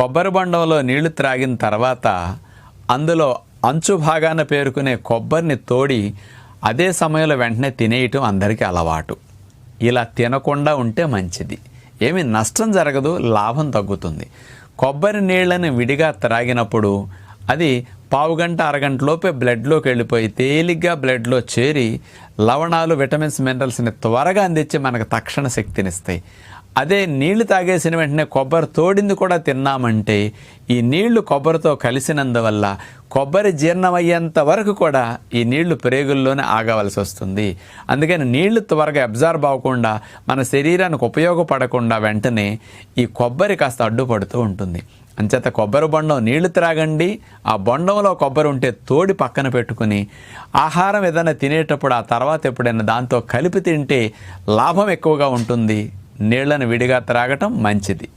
కొబ్బరి బొండంలో నీళ్ళు త్రాగిన తర్వాత అందులో అంచు భాగాన పేరుకునే కొబ్బరిని తోడి అదే సమయంలో వెంటనే తినేయటం అందరికీ అలవాటు. ఇలా తినకుండా ఉంటే మంచిది. ఏమి నష్టం జరగదు లాభం తగ్గుతుంది. కొబ్బరి నీళ్ళని విడిగా త్రాగినప్పుడు అది పావుగంట అరగంటలోపే బ్లడ్లోకి వెళ్ళిపోయి తేలిగ్గా బ్లడ్లో చేరి లవణాలు విటమిన్స్ మినరల్స్ని త్వరగా అందించి మనకు తక్షణ శక్తినిస్తాయి అదే నీళ్ళు తాగేసిన వెంటనే కొబ్బరి తోడింది కూడా తిన్నామంటే ఈ నీళ్ళు కొబ్బరితో కలిసినందువల్ల కొబ్బరి జీర్ణమయ్యేంత వరకు కూడా ఈ నీళ్ళు ప్రేగుల్లోనే ఆగవలసి వస్తుంది. అందుకని నీళ్ళు త్వరగా అబ్జార్బ్ అవ్వకుండా మన శరీరానికి ఉపయోగపడకుండా వెంటనే ఈ కొబ్బరి కాస్త అడ్డుపడుతూ ఉంటుంది. అంచేత కొబ్బరి బొండం నీళ్ళు త్రాగండి ఆ బొండంలో కొబ్బరి ఉంటే తోడి పక్కన పెట్టుకుని ఆహారం ఏదైనా తినేటప్పుడు ఆ తర్వాత ఎప్పుడైనా దాంతో కలిపి తింటే లాభం ఎక్కువగా ఉంటుంది. నీళ్ళను విడిగా త్రాగటం మంచిది.